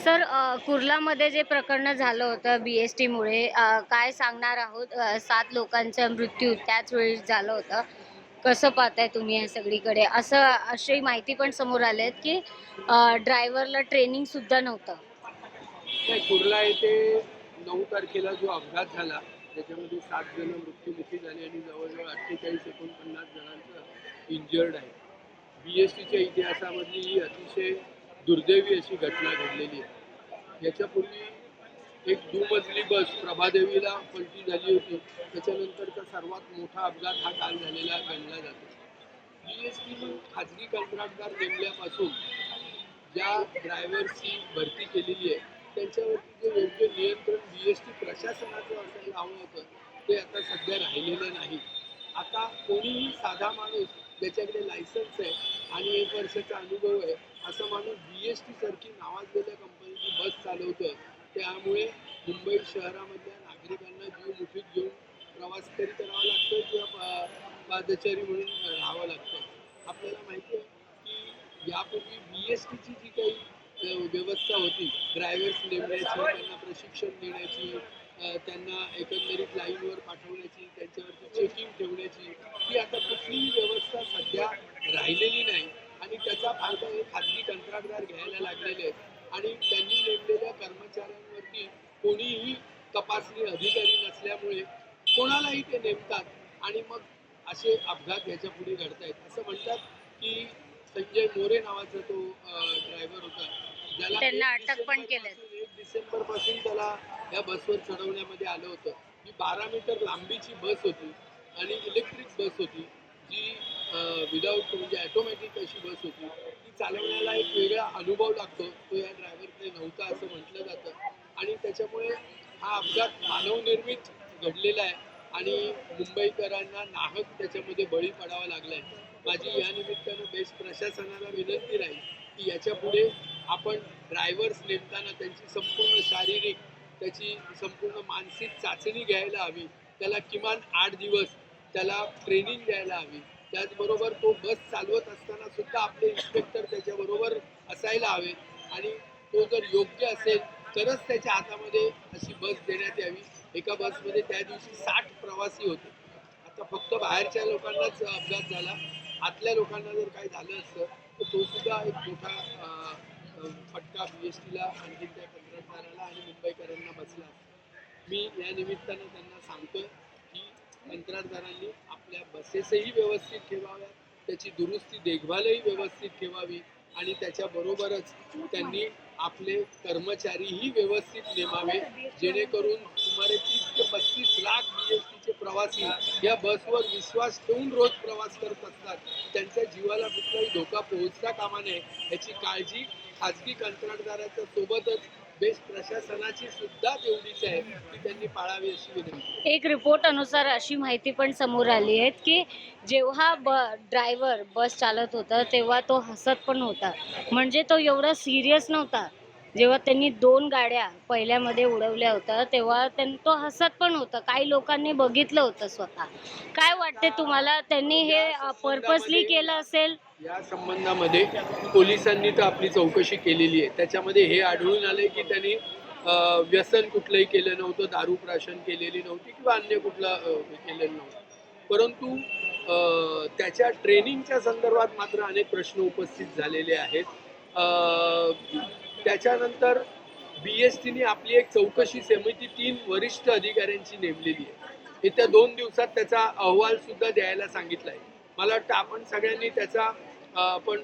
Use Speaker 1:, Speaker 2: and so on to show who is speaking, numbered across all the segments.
Speaker 1: Sir कुर्लामध्ये जे प्रकरण झालं होतं बी एस टीमुळे काय सांगणार आहोत? सात लोकांचा मृत्यू त्याच वेळी झालं होतं. कसं पाहताय तुम्ही या सगळीकडे? असं अशी माहिती पण समोर आली आहेत की ड्रायव्हरला ट्रेनिंग सुद्धा नव्हतं.
Speaker 2: नाही कुर्ला येथे नऊ तारखेला जो अपघात झाला त्याच्यामध्ये सात जण मृत्यूमुखी झाले आणि जवळजवळ अठ्ठेचाळीस एकोणपन्नास जणांचं इंजर्ड आहे. बी एस टीच्या इतिहासामधली ही अतिशय दुर्दैवी अशी घटना घडलेली आहे. याच्यापूर्वी एक दुमजली बस प्रभादेवीला पलटी झाली होती. त्याच्यानंतरचा सर्वात मोठा अपघात हा काल झालेला गणला जातो. बी एस टी खाजगी कंत्राटदार नेमल्यापासून ज्या ड्रायव्हर्सची भरती केलेली आहे त्यांच्यावरती जे योग्य नियंत्रण बी एस टी प्रशासनाचं असायला हवं होतं ते आता सध्या राहिलेलं नाही. आता कोणीही साधा माणूस ज्याच्याकडे लायसन्स आहे आणि एक वर्षाचा अनुभव आहे असा माणूस बी एस टी सारखी नावाजलेल्या कंपनीची बस चालवतोय. त्यामुळे मुंबई शहरामधल्या नागरिकांना जीव मुठीत घेऊन प्रवास तरी करावा लागतो किंवा पादचारी म्हणून राहावं लागतं आपल्याला माहिती आहे की यापूर्वी बी एस टीची जी काही व्यवस्था होती ड्रायव्हर्स नेमण्याची त्यांना प्रशिक्षण देण्याची त्यांना एकंदरीत लाईनवर पाठवण्याची त्यांच्यावरती चेकिंग ठेवण्याची ही आता कुठलीही व्यवस्था सध्या राहिलेली नाही. त्याचा फायदा हे खाजगी कंत्राटदार घ्यायला लागलेले आहेत. आणि त्यांनी नेमलेल्या कर्मचाऱ्यांवरती कोणीही तपासणी अधिकारी नसल्यामुळे कोणालाही ते नेमतात आणि मग असे अपघात ह्याच्या पुढे घडतायत. असं म्हणतात की संजय मोरे नावाचा तो ड्रायव्हर होता. ज्याला
Speaker 1: अटक पण.
Speaker 2: डिसेंबरपासून- एक डिसेंबरपासून त्याला या बसवर चढवण्यामध्ये आलं होतं. ही बारा मीटर लांबीची बस होती आणि इलेक्ट्रिक बस होती. जी विदाऊट म्हणजे ॲटोमॅटिक अशी बस होती. ती चालवण्याला एक वेगळा अनुभव लागतो. तो या ड्रायव्हरकडे नव्हता असं म्हटलं जातं. आणि त्याच्यामुळे हा अपघात मानवनिर्मित घडलेला आहे. आणि मुंबईकरांना नाहक त्याच्यामध्ये बळी पडावा लागलाय. माझी या निमित्तानं बेस्ट प्रशासनाला विनंती राहील की याच्यापुढे आपण ड्रायव्हर्स नेमताना त्यांची संपूर्ण शारीरिक त्याची संपूर्ण मानसिक चाचणी घ्यायला हवी. त्याला किमान आठ दिवस त्याला ट्रेनिंग द्यायला हवी. त्याचबरोबर तो बस चालवत असताना सुद्धा आपले इन्स्पेक्टर त्याच्याबरोबर असायला हवे. आणि तो जर योग्य असेल तरच त्याच्या हातामध्ये अशी बस देण्यात यावी. एका बसमध्ये त्या दिवशी साठ प्रवासी होते. आता फक्त बाहेरच्या लोकांनाच अपघात झाला. आतल्या लोकांना जर काही झालं असतं तर तो सुद्धा एक मोठा फटका बी एस टीला आणखी त्या कंत्राटदाराला आणि मुंबईकरांना बसला मी या निमित्तानं त्यांना सांगतोय कंत्राटदारांनी आपल्या बसेसही व्यवस्थित ठेवाव्यात त्याची दुरुस्ती देखभालही व्यवस्थित ठेवावी आणि त्याच्याबरोबरच त्यांनी आपले कर्मचारीही व्यवस्थित नेमावे जेणेकरून सुमारे तीस ते पस्तीस लाख बी एस टीचे प्रवासी या बसवर विश्वास ठेवून रोज प्रवास करत असतात. त्यांच्या जीवाला कुठलाही धोका पोहोचता कामा नये याची काळजी खाजगी कंत्राटदाराच्या सोबतच प्रशासनाची सुद्धा तेवढीच आहे त्यांनी पाळावी अशी विनंती
Speaker 1: एक रिपोर्ट अनुसार अशी माहिती पण समोर आली आहे की जेव्हा ब ड्रायव्हर बस चालत होता तेव्हा तो हसत पण होता. म्हणजे तो एवढा सिरियस नव्हता. जेव्हा त्यांनी दोन गाड्या पहिल्यामध्ये उडवल्या होत्या तेव्हा त्यां तो हसत पण होता. काही लोकांनी बघितलं होतं स्वतः. काय वाटते तुम्हाला? त्यांनी हे पर्पजली केलं असेल?
Speaker 2: या संबंधामध्ये पोलिसांनी तर आपली चौकशी केलेली आहे. त्याच्यामध्ये हे आढळून आले की त्यांनी व्यसन कुठलंही केलं नव्हतं दारू प्राशन केलेली नव्हती किंवा अन्य कुठलं हे केलेलं नव्हतं. परंतु त्याच्या ट्रेनिंगच्या संदर्भात मात्र अनेक प्रश्न उपस्थित झालेले आहेत. त्याच्यानंतर बी एस टीने आपली एक चौकशी समिती तीन वरिष्ठ अधिकाऱ्यांची नेमलेली आहे. येत्या दोन दिवसात त्याचा अहवाल सुद्धा द्यायला सांगितला आहे मला वाटतं आपण सगळ्यांनी त्याचा आपण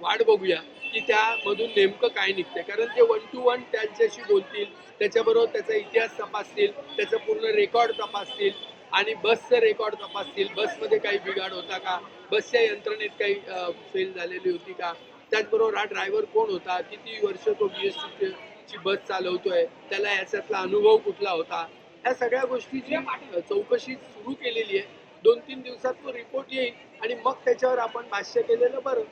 Speaker 2: वाट बघूया की त्यामधून नेमकं काय निघतंय. कारण ते वन टू वन त्यांच्याशी बोलतील त्याच्याबरोबर त्याचा इतिहास तपासतील त्याचं पूर्ण रेकॉर्ड तपासतील आणि बसचं रेकॉर्ड तपासतील. बसमध्ये काही बिघाड होता का? बसच्या यंत्रणेत काही फेल झालेली होती का? त्याचबरोबर हा ड्रायव्हर कोण होता? किती वर्ष तो बी एस ची बस चालवतोय? त्याला याच्यातला अनुभव कुठला होता? ह्या सगळ्या गोष्टीची चौकशी सुरू केलेली आहे. दोन तीन दिवसात तो रिपोर्ट येईल आणि मग त्याच्यावर आपण भाष्य केलेलं बरं.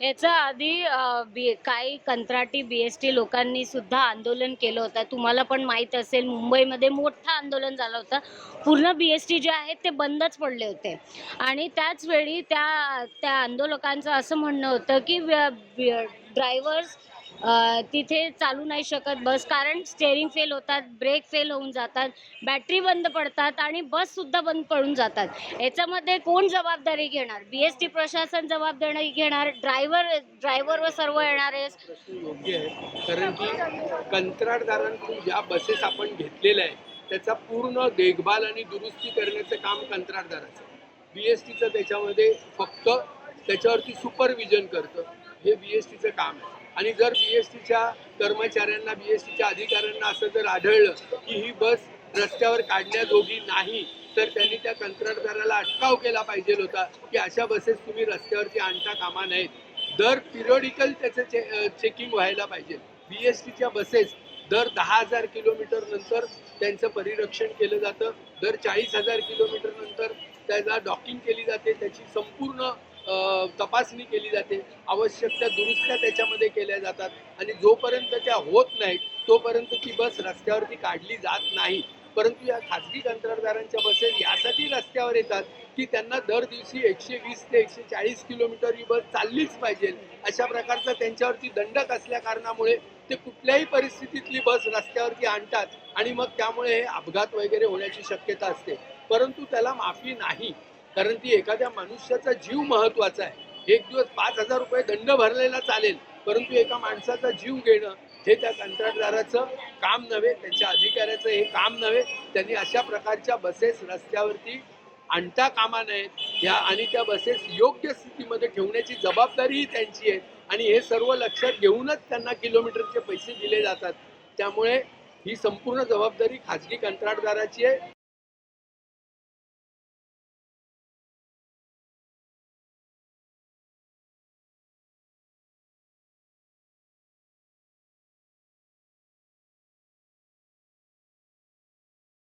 Speaker 1: याच्या आधी काही कंत्राटी बी एस टी लोकांनी सुद्धा आंदोलन केलं होतं. तुम्हाला पण माहीत असेल मुंबईमध्ये मोठं आंदोलन झालं होतं. पूर्ण बी एस टी जे आहेत ते बंदच पडले होते. आणि त्याच वेळी त्या त्या आंदोलकांचं असं म्हणणं होतं की ड्रायव्हर्स तिथे चालू नाही शकत बस कारण स्टेअरिंग फेल होतात ब्रेक फेल होऊन जातात बॅटरी बंद पडतात आणि बस सुद्धा बंद पडून जातात. याच्यामध्ये कोण जबाबदारी घेणार? बी एस टी प्रशासन जबाबदारी घेणार? ड्रायव्हर ड्रायव्हरवर सर्व येणार आहे
Speaker 2: योग्य आहे कारण की कंत्राटदारांकडून ज्या बसेस आपण घेतलेल्या आहेत त्याचा पूर्ण देखभाल आणि दुरुस्ती करण्याचं काम कंत्राटदाराचं बी एस टीचं त्याच्यामध्ये फक्त त्याच्यावरती सुपरविजन करतं हे बी एस टीचं काम आहे. आणि जर बी एस टीच्या कर्मचाऱ्यांना बी एस टीच्या अधिकाऱ्यांना असं जर आढळलं की ही बस रस्त्यावर काढण्याजोगी नाही तर त्यांनी त्या कंत्राटदाराला अटकाव केला पाहिजे होता की अशा बसेस तुम्ही रस्त्यावरती आणता कामा नयेत. दर पिरियडिकल त्याचं चे चेकिंग व्हायला पाहिजे. बी एस टीच्या बसेस दर दहा हजार किलोमीटर नंतर त्यांचं परिरक्षण केलं जातं दर चाळीस हजार किलोमीटर नंतर त्याला डॉकिंग केली जाते त्याची संपूर्ण तपासणी केली जाते. आवश्यक त्या दुरुस्त्या त्याच्यामध्ये केल्या जातात. आणि जोपर्यंत त्या होत नाहीत तोपर्यंत ती बस रस्त्यावरती काढली जात नाही. परंतु या खाजगी कंत्राटदारांच्या बसेस यासाठी रस्त्यावर येतात की त्यांना दर दिवशी एकशे वीस ते एकशे चाळीस किलोमीटर ही बस चाललीच पाहिजे. अशा प्रकारचा त्यांच्यावरती दंडक असल्या कारणामुळे ते कुठल्याही परिस्थितीतली बस रस्त्यावरती आणतात आणि मग त्यामुळे हे अपघात वगैरे होण्याची शक्यता असते. परंतु त्याला माफी नाही. कारण ती एखाद्या मनुष्याचा जीव महत्त्वाचा आहे. एक दिवस पाच हजार रुपये दंड भरलेला चालेल परंतु एका माणसाचा जीव घेणं हे त्या कंत्राटदाराचं काम नव्हे त्यांच्या अधिकाऱ्याचं हे काम नव्हे. त्यांनी अशा प्रकारच्या बसेस रस्त्यावरती आणता कामा नयेत ह्या आणि त्या बसेस योग्य स्थितीमध्ये ठेवण्याची जबाबदारीही त्यांची आहे. आणि हे सर्व लक्षात घेऊनच त्यांना किलोमीटरचे पैसे दिले जातात. त्यामुळे ही संपूर्ण जबाबदारी खाजगी कंत्राटदाराची आहे.